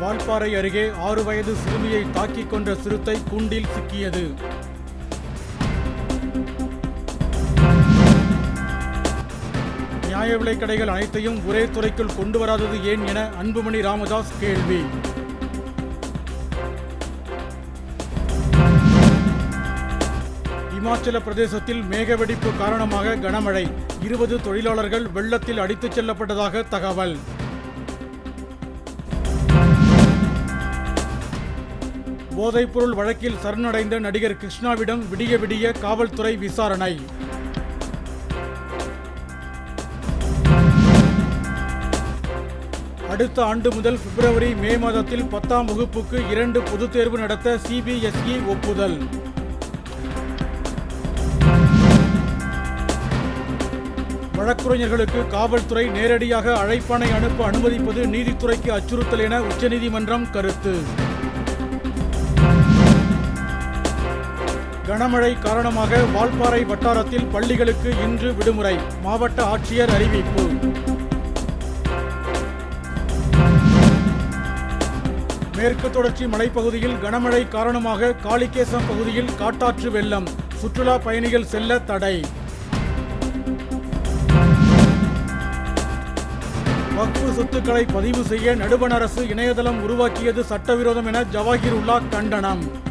வால்பாறை அருகே ஆறு வயது சிறுமியை தாக்கிக் கொன்ற சிறுத்தை கூண்டில் சிக்கியது. நியாய விலைக் கடைகள் அனைத்தையும் ஒரே துறைக்குள் கொண்டு வராதது ஏன் என அன்புமணி ராமதாஸ் கேள்வி. இமாச்சல பிரதேசத்தில் மேகவெடிப்பு காரணமாக கனமழை. இருபது தொழிலாளர்கள் வெள்ளத்தில் அடித்துச் செல்லப்பட்டதாக தகவல். போதைப்பொருள் வழக்கில் சரணடைந்த நடிகர் கிருஷ்ணாவிடம் விடிய விடிய காவல்துறை விசாரணை. அடுத்த ஆண்டு முதல் பிப்ரவரி மே மாதத்தில் பத்தாம் வகுப்புக்கு இரண்டு பொதுத் தேர்வு நடத்த சிபிஎஸ்இ ஒப்புதல். வழக்குரைஞர்களுக்கு காவல்துறை நேரடியாக அழைப்பானை அனுப்ப அனுமதிப்பது நீதித்துறைக்கு அச்சுறுத்தல் என உச்சநீதிமன்றம் கருத்து. கனமழை காரணமாக வால்பாறை வட்டாரத்தில் பள்ளிகளுக்கு இன்று விடுமுறை. மாவட்ட ஆட்சியர் அறிவிப்பு. மேற்கு தொடர்ச்சி மலைப்பகுதியில் கனமழை காரணமாக காளிகேசம் பகுதியில் காட்டாற்று வெள்ளம். சுற்றுலா பயணிகள் செல்ல தடை. வக்ஃபு சொத்துக்களை பதிவு செய்ய நடுவண் அரசு இணையதளம் உருவாக்கியது சட்டவிரோதம் என ஜவாஹிருல்லா கண்டனம்.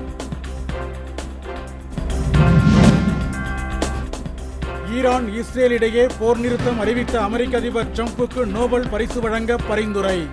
ஈரான் இஸ்ரேல் இடையே போர் நிறுத்தம் அறிவித்த அமெரிக்க அதிபர் ட்ரம்புக்கு நோபல் பரிசு வழங்க பரிந்துரை.